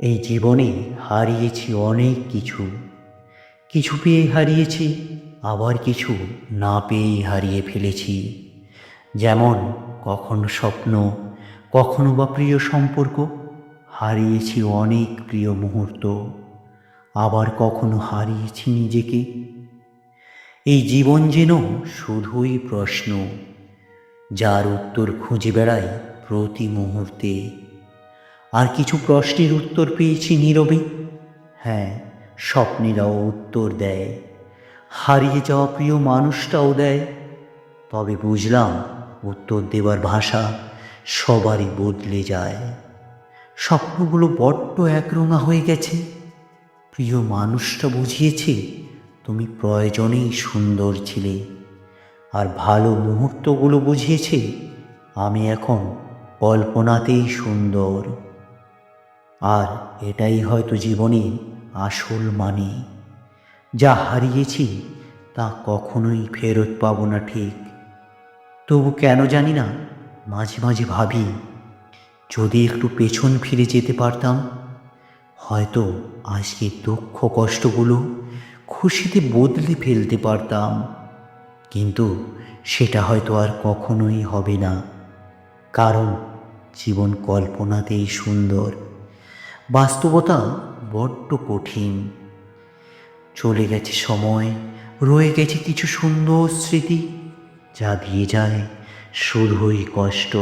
এই জীবনে হারিয়েছি অনেক কিছু। কিছু পেয়ে হারিয়েছি, আবার কিছু না পেয়েই হারিয়ে ফেলেছি। যেমন কখনো স্বপ্ন, কখনো বা প্রিয় সম্পর্ক, হারিয়েছি অনেক প্রিয় মুহূর্ত। আবার কখনো হারিয়েছি নিজেকে। এই জীবন যেন শুধুই প্রশ্ন, যার উত্তর খুঁজে বেড়াই প্রতি মুহূর্তে। আর কিছু প্রশ্নের উত্তর পেয়েছি নীরবে। হ্যাঁ স্বপ্নেরাও উত্তর দেয়। হারিয়ে যাওয়া প্রিয় মানুষটাও দেয়। তবে বুঝলাম, উত্তর দেওয়ার ভাষা সবারই বদলে যায়। স্বপ্নগুলো বড্ড একরঙা হয়ে গেছে। প্রিয় মানুষটা বুঝিয়েছে, তুমি প্রয়োজনেই সুন্দর ছিলে। আর ভালো মুহূর্তগুলো বুঝিয়েছে, আমি এখন কল্পনাতেই সুন্দর। আর এটাই হয়তো জীবনের আসল মানে। যা হারিয়েছি, তা কখনোই ফেরত পাবো না ঠিক। তবু কেন জানি না, মাঝে মাঝে ভাবি, যদি একটু পেছন ফিরে যেতে পারতাম, হয়তো আজকে দুঃখ কষ্টগুলো খুশিতে বদলে ফেলতে পারতাম। কিন্তু সেটা হয়তো আর কখনোই হবে না, কারণ জীবন কল্পনাতেই সুন্দর। বাস্তবতা বড্ড কঠিন। চলে গেছে সময়, রয়ে গেছে কিছু সুন্দর স্মৃতি, যা দিয়ে যায় শুধুই কষ্ট।